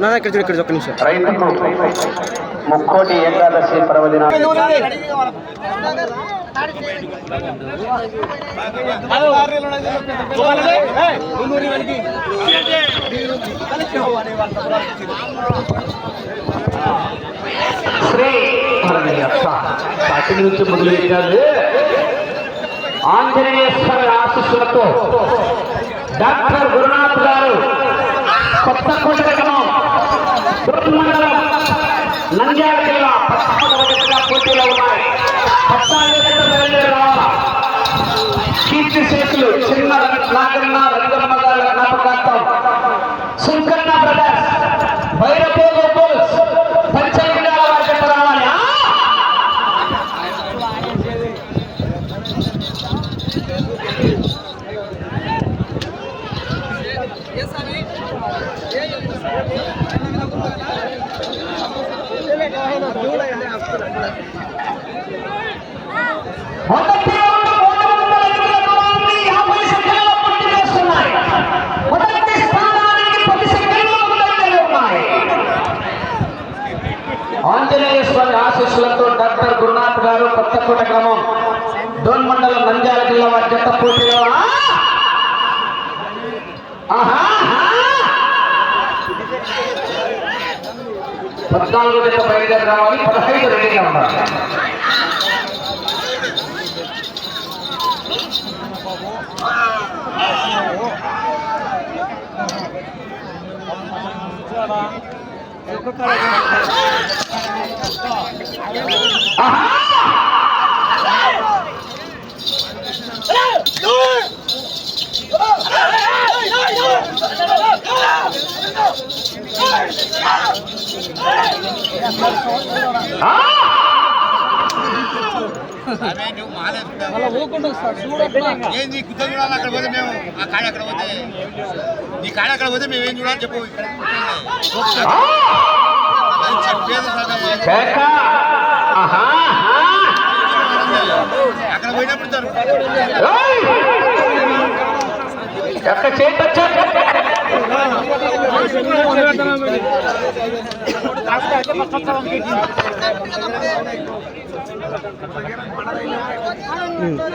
నా ఇక్కడ చూడు ఇక్కడ చూడు, ఒక్క నిమిషం రైతుకు ముక్కోటి ఏకాదశి పర్వదిన శ్రీ స్టార్టింగ్ నుంచి మొదలెట్టారు ఆంజనేయేశ్వర ఆశీస్సులతో డాక్టర్ గురునాథ్ గారు కొత్త కోటకం మండలం నంద్యాల జిల్లా పట్టణంగా పోటీలో ఉన్నాయి పద్నాలుగు గంటల బయలుదేరి రావాలా కీర్తి శేషులు చిన్న నాగన్న రంగమ్మ గారి జ్ఞాపకార్థం సుంకన్న బ్రదర్స్ భైరపోగో బోల్స్ పంచలింగాల వారి జత రావాలి ఆ! మొదటి రౌండ్ మూడు వందల అడుగుల దూరాన్ని యాభై సెకండ్లలో పూర్తి చేస్తున్నాయి. మొదటి స్థానానికి పది సెకండ్ల ముందంజలో ఉన్నాయి. ఆంజనేయ స్వామి ఆశీస్సులతో డాక్టర్ గురునాథ్ గారు కొత్తకోట గ్రామం డోన్ మండలం నంద్యాల జిల్లా వారి జత పోటీలో. పద్నాలుగు జత బయలుదేరి రావాలి పదహైదు రెడీగా ఉన్నారు ఏంది కుత్త చూడాలి అక్కడ పోతే మేము ఆ కాడ అక్కడ పోతే నీ కాడ అక్కడ పోతే మేము ఏం చూడాలి చెప్పు ఇక్కడ అక్కడ పోయినప్పుడు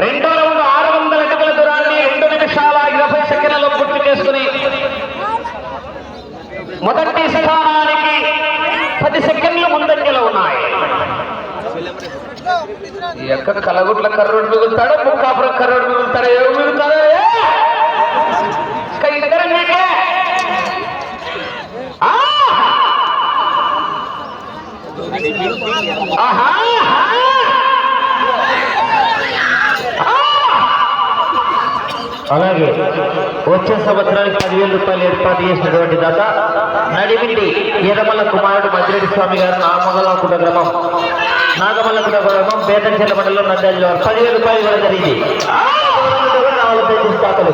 రెండో రౌండ్ ఆరు వందల అడుగుల దూరాన్ని రెండు నిమిషాల ఇరవై సెకండ్లలో పూర్తి చేసుకుని మొదటి స్థానానికి పది సెకండ్లు ముందంజలో ఉన్నాయి. ఎక్క కలగుట్ల కర్రోడు మిగులుతాడో ముక్కాపుర కర్రోడు మిగులుతాడో ఏమి మిగులుతాడో ఇద్దరు ఆహా! అలాగే వచ్చే సంవత్సరానికి పదివేల రూపాయలు ఏర్పాటు చేసినటువంటి దాత నడిమిండి ఈరమల్ల కుమారుడు మద్రెడ్డి స్వామి గారు నామగలకుట గ్రామం. నాగమల్లకుట గ్రామం బేతంచెల మండలం నంద్యాల వారు పదివేల రూపాయలు కూడా జరిగింది. దాతలు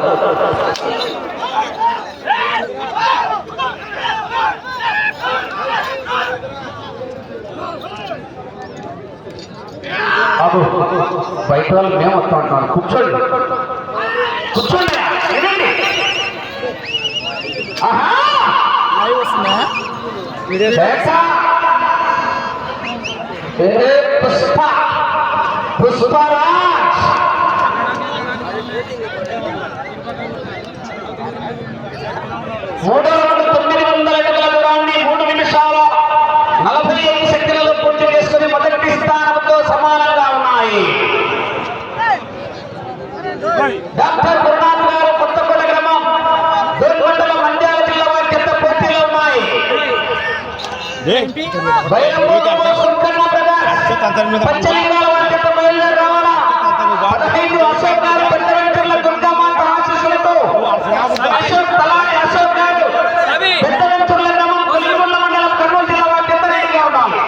బాబు బయట వాళ్ళు మేము వస్తా ఉంటున్నాం కూర్చోండి. కూర్చోండి వినండి ఆహా శేష. ఏ పుష్ప పుష్పరాజ్ మూడో రోజు తొమ్మిది వందల అడుగుల దూరాన్ని మూడు నిమిషాల నలభై ఐదు సెకండ్లలో పూర్తి చేసుకుని మొదటి స్థానంతో సమానంగా ఉన్నాయి డాక్టర్ గురునాథ్ గారు కొత్తపల్లి గ్రామం దూర్మండల మండ్యాల జిల్లా వారి చెత్త పోటీలో ఉన్నాయి బైరంగూరు సుంకన్న బ్రదర్స్ పచ్చలింగాల వారి చెత్త బయలుదేరి రావాలా పదహైదు అశోక్ గారు పెద్ద వెంకటల దుర్గామాత ఆశీస్సులతో అశోక్ తలారి అశోక్ గారు పెద్ద వెంకటల గ్రామం కొల్లిగొండ మండలం కర్నూలు జిల్లా వారి చెత్త రెడీగా ఉండాలి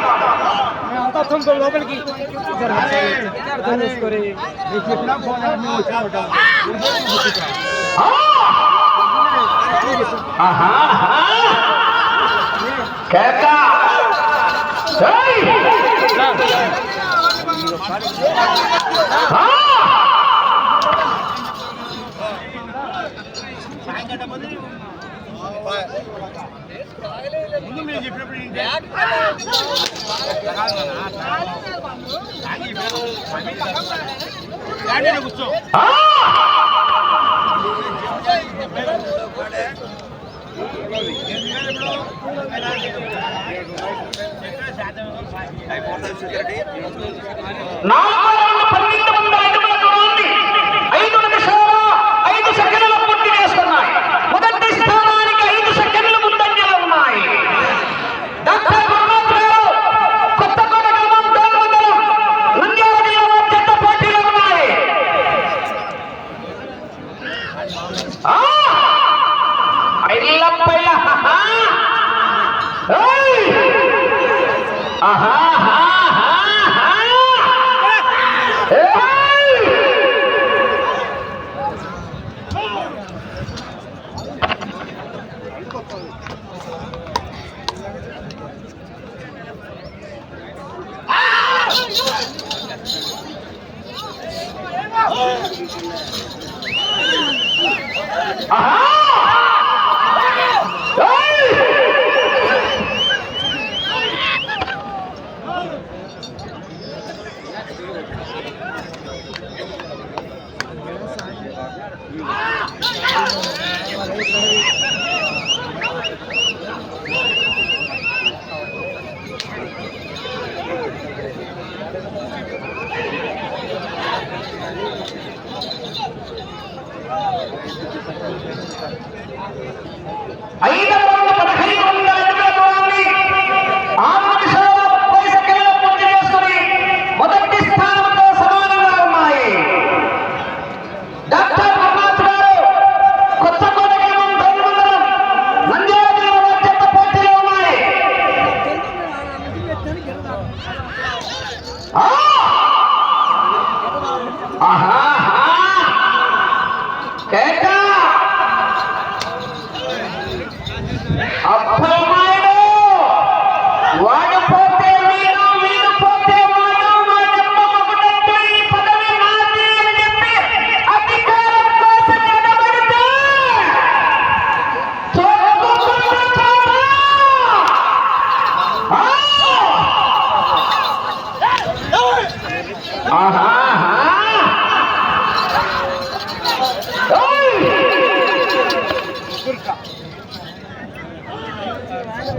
ఆ! ఆహా ఆహా. ముందు కూర్చో ఐ ఫోన్ రెడ్డి আহা ஐந்து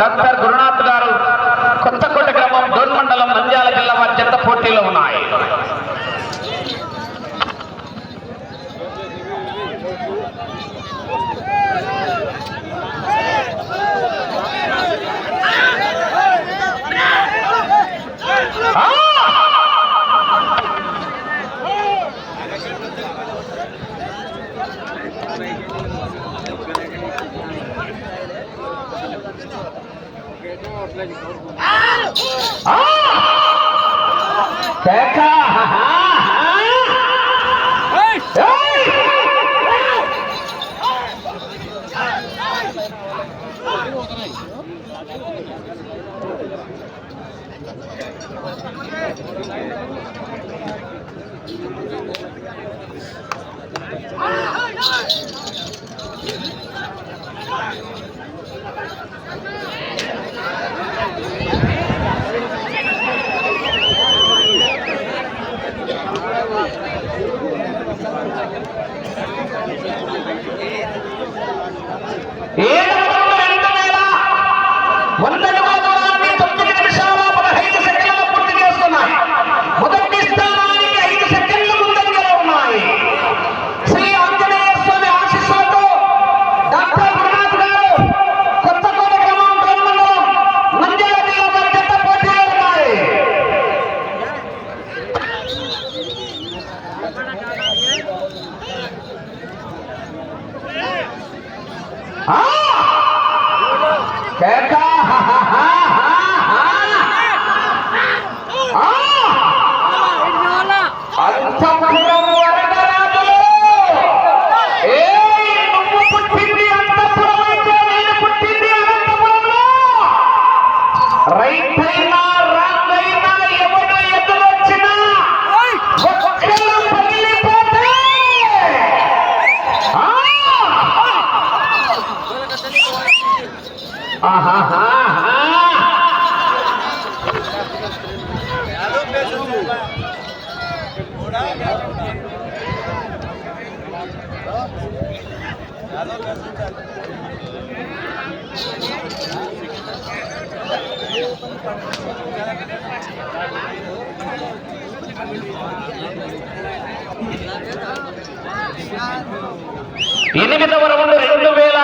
డాక్టర్ గురునాథ్ గారు కొత్తకోట గ్రామం డోన్ మండలం నంద్యాల జిల్లా వారి చెత్త పోటీలో ఉన్నాయి. Thank you. రైతైనా రాజైనా ఎవడు ఎనిమిదవ రౌండ్ రెండు వేల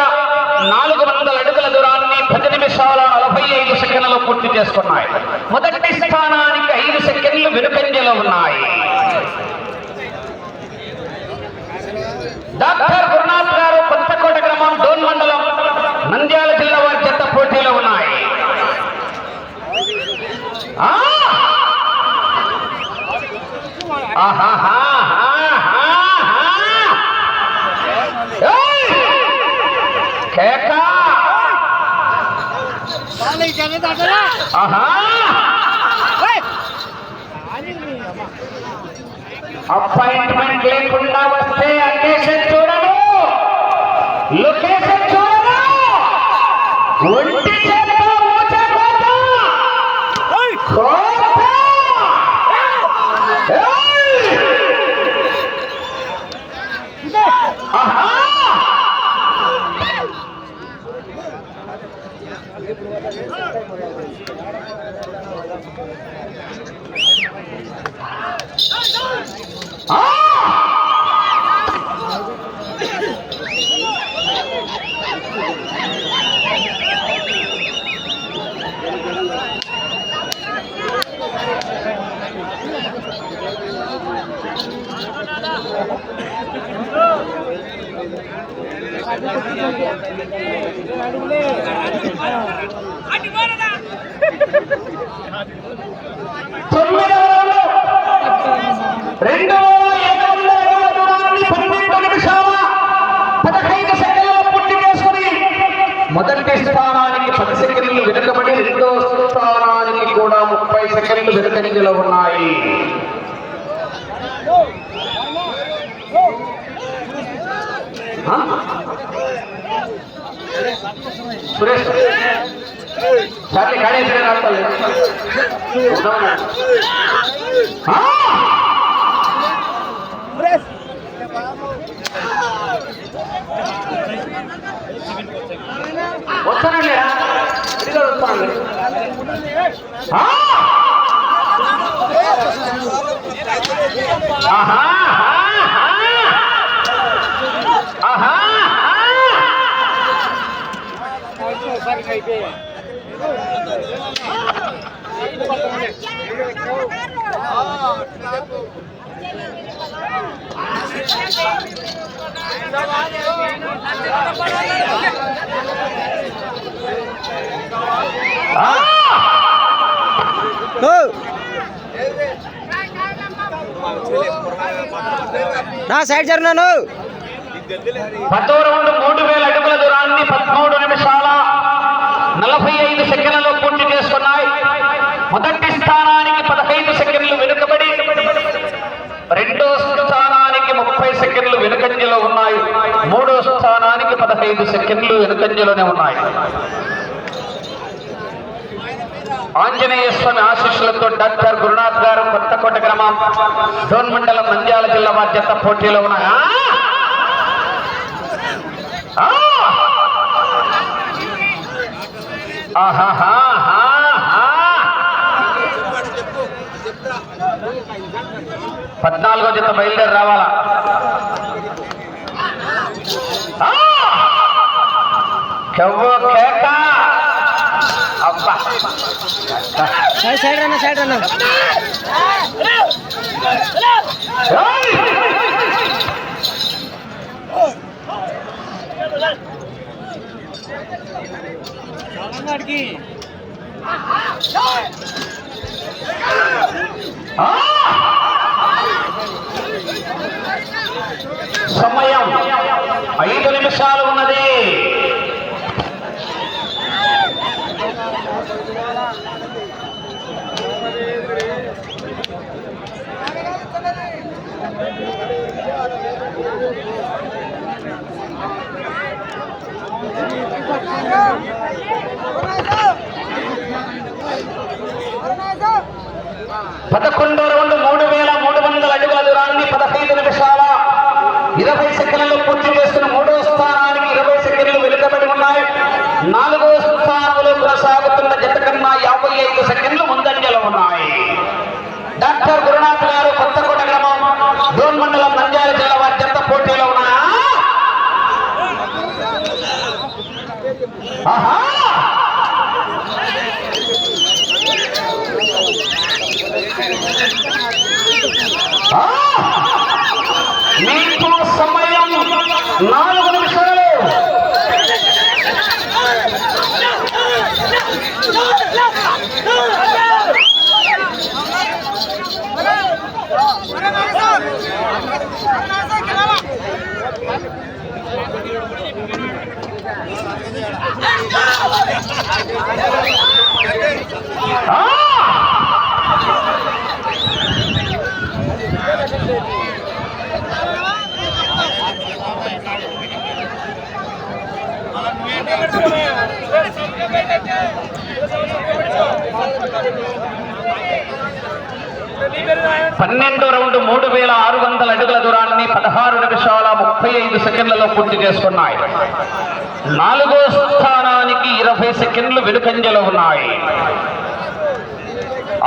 నాలుగు వందల అడుగుల దూరాన్ని పది నిమిషాల నలభై ఐదు సెకండ్లు పూర్తి చేసుకున్నాయి. మొదటి స్థానానికి ఐదు సెకండ్లు వెనుకంజలో ఉన్నాయి. డాక్టర్ గురునాథ్ గారు కొత్తకోట గ్రామం డోన్ మండలం నంద్యాల జిల్లా వారి చెత్త పోటీలో ఉన్నాయి. ఆహాహా! जाने दादाला आहा। अपॉइंटमेंट लेकुंडा वस्ते अंदेशन छोड़ा लोकेशन छोड़ा दो। చేసుకుని మొదటి స్థానానికి పది సెకండ్లు వెనుకబడి రెండో స్థానానికి కూడా ముప్పై సెకండ్లు వెనుకంజలో ఉన్నాయి సురేష్ సరే గాడి రావాలి వస్తానండి రా. వస్తానండి. ఆహా! ఆహా! ఆహా! నా సైడ్ జరుగున్నాను పదో రౌండ్ మూడు వేల అడుగుల దూరాన్ని పదమూడు నిమిషాల నలభై ఐదు సెకండ్ల స్థానానికి పదహైదు సెకండ్లు వెనుకబడి. రెండో స్థానానికి ముప్పై సెకండ్లు వెనుకంజలో ఉన్నాయి. మూడో స్థానానికి పదహైదు సెకండ్లు వెనుకంజలోనే ఉన్నాయి. ఆంజనేయ స్వామి ఆశీస్సులతో డాక్టర్ గురునాథ్ గారు కొత్తకోట గ్రామం డోన్ మండలం నంద్యాల జిల్లా బాధ్యత పోటీలో ఉన్నాయా. ఆహాహా! ఆ! ఆహాహాహాహా! పద్నాలుగో జత బయలుదేరి రావాలా? ఆ! కెవ్వు కేక! అబ్బా! సైడ్ సైడ్ రన్న సైడ్ రన్న ఏయ్! ఆ! సమయం ఐదు నిమిషాలు ఉన్నది పదకొండు రెండు మూడు వేల మూడు వందల అడుగుల దూరాన్ని పదహైదు నిమిషాల ఇరవై సెకండ్లు పూర్తి చేస్తున్న మూడో స్థానానికి ఇరవై సెకండ్లు వెనుకబడి ఉన్నాయి నాలుగో స్థానంలో కొనసాగుతున్న జత కన్నా యాభై ఐదు సెకండ్లు ముందంజలో ఉన్నాయి డాక్టర్ గురునాథ్ గారు కొత్తకోట గ్రామం డోన్ మండలం నంద్యాల జిల్లా వారి జత పోటీలో ఉన్నాయా ఆహా ఆ! మీకు సమయం నాలుగు నిమిషాలు ఆ! పన్నెండు రౌండ్ మూడు వేల ఆరు వందల అడుగుల దూరాన్ని పదహారు నిమిషాల ముప్పై ఐదు సెకండ్లలో పూర్తి చేసుకున్నాయి. నాలుగో స్థానానికి ఇరవై సెకండ్లు వెనుకంజలో ఉన్నాయి.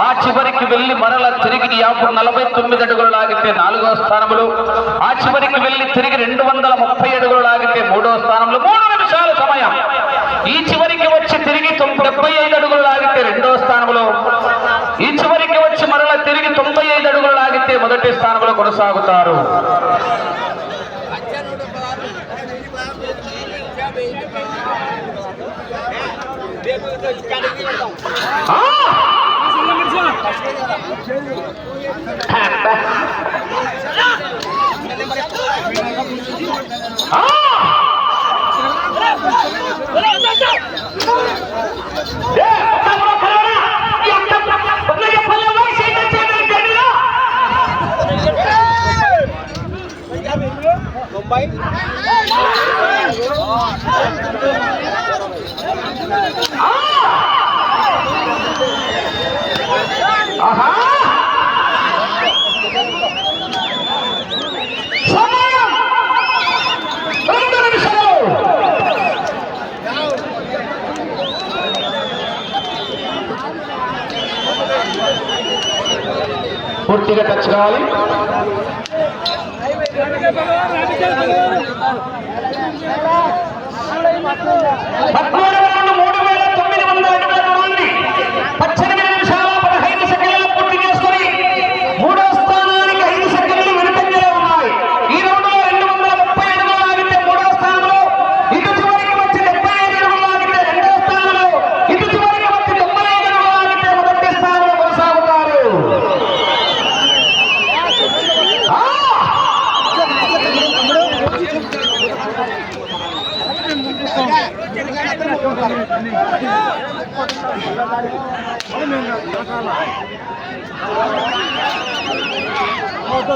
ఆ చివరికి వెళ్ళి మరల తిరిగి యాభై నలభై తొమ్మిది అడుగులు లాగితే నాలుగో స్థానంలో ఆ చివరికి వెళ్ళి తిరిగి రెండు వందల ముప్పై అడుగులు లాగితే మూడో స్థానంలో మూడు నిమిషాల సమయం. ఈ చివరికి వచ్చి తిరిగి డెబ్బై ఐదు అడుగులు లాగితే రెండో స్థానంలో. ఈ చివరికి వచ్చి మరల తిరిగి తొంభై ఐదు అడుగులు లాగితే మొదటి స్థానంలో కొనసాగుతారు. ఆ! ఆ! ఏ, తమ్ముడు కలవరా? ఈ అక్క పొద్దున్న పల్లె వయసు ఏంటంటే మీరు గడిలో? ఆ! ఆహా! సమయం రెండు నిమిషాలు పూర్తిగా టచ్ కావాలి. పద్మూడు రౌండ్ మూడు వేల తొమ్మిది వందల అడుగుల దూరాన్ని పద్దెనిమిది నిమిషాల పదహైదు సెకండ్లు పూర్తి చేసుకుని మూడో స్థానానికి ఐదు సెకండ్లు వెనుకంజలో ఉన్నాయి ఈ రౌండ్లో రెండు వందల ముప్పై అడుగులు లాగితే మూడో స్థానంలో ఇటు చివరికి వచ్చి డెబ్బై ఐదు అడుగులు లాగితే రెండో స్థానంలో ఇటు చివరికి వచ్చి తొంభై ఐదు అడుగులు లాగితే మొదటి స్థానంలో కొనసాగుతారు ఆ!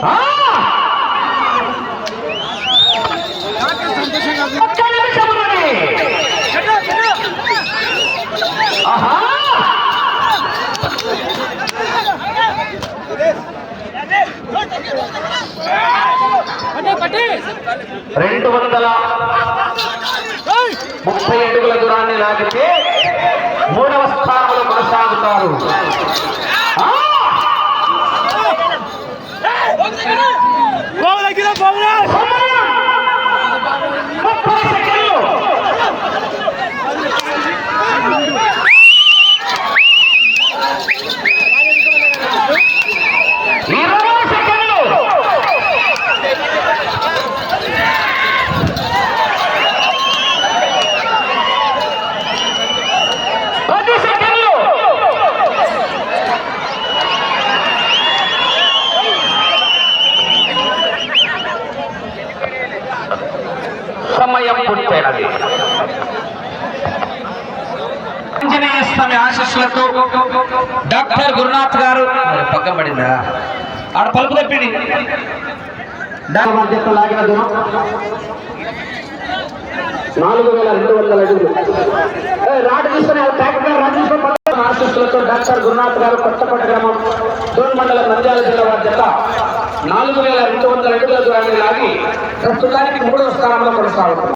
ఆ! ఒక్క నిమిషం ఉన్నది. ఆహా! రెండు వందల ముప్పై అడుగుల దూరాన్ని లాగితే మూడవ స్థానంలో కొనసాగుతారు ఆ! సమయం! ముప్పై సెకండ్లు ఇరవై సెకండ్లు పది సెకండ్లు ఆశీస్సులతో డాక్టర్ గురునాథ్ గారు. పక్కన పడిందా? ఆడ పలుపు తప్పింది. మధ్యతో లాగిన దూరం నాలుగు వేల రెండు వందల అడుగులు రాడ్ తీసుకుని ఆ ట్రాక్టర్ రాడ్ తీసుకొని పక్కన ఆశీస్సులతో డాక్టర్ గురునాథ్ గారు కొత్తపట్ట గ్రామం దూన్ మండలం నంద్యాల జిల్లా వారి జత నాలుగు వేల రెండు వందల అడుగుల దూరాన్ని లాగి ప్రస్తుతానికి మూడవ స్థానంలో కొనసాగుతుంది